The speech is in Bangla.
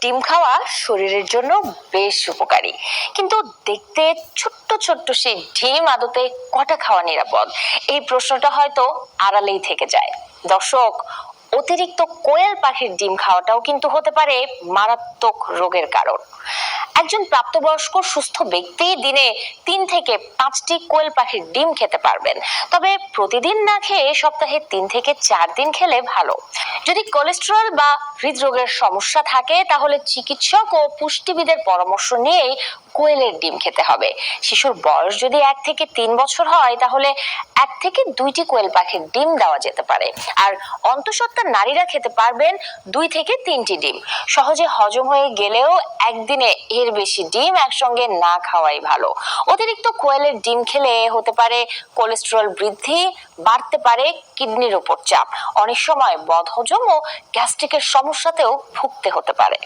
ডিম খাওয়া শরীরের জন্য বেশ উপকারী। কিন্তু দেখতে ছোট্ট ছোট্ট সেই ডিম আদতে কটা খাওয়া নিরাপদ? এই প্রশ্নটা হয়তো আড়ালেই থেকে যায়। দর্শক, অতিরিক্ত কোয়েল পাখির ডিম খাওয়াটাও কিন্তু হতে পারে মারাত্মক রোগের কারণ। একজন প্রাপ্তবয়স্ক সুস্থ ব্যক্তি দিনে তিন থেকে পাঁচটি কোয়েল পাখির ডিম খেতে পারবেন। তবে প্রতিদিন না খেয়ে সপ্তাহে তিন থেকে চার দিন খেলে ভালো। যদি কোলেস্টেরল বা হৃদরোগের সমস্যা থাকে, তাহলে চিকিৎসক ও পুষ্টিবিদের পরামর্শ নিয়েই কোয়েলের ডিম খেতে হবে। শিশুর বয়স যদি এক থেকে তিন বছর হয়, তাহলে এক থেকে দুইটি কোয়েল পাখির ডিম দেওয়া যেতে পারে। আর অন্তঃসত্ত্বা নারীরা খেতে পারবেন দুই থেকে তিনটি ডিম। সহজে হজম হয়ে গেলেও একদিনে এর বেশি ডিম একসঙ্গে না খাওয়াই ভালো। অতিরিক্ত কোয়েলের ডিম খেলে হতে পারে কোলেস্টেরল বৃদ্ধি, বাড়তে পারে কিডনির উপর চাপ। অনেক সময় বদহজম ও গ্যাস্ট্রিকের সমস্যাতেও ভুগতে হতে পারে।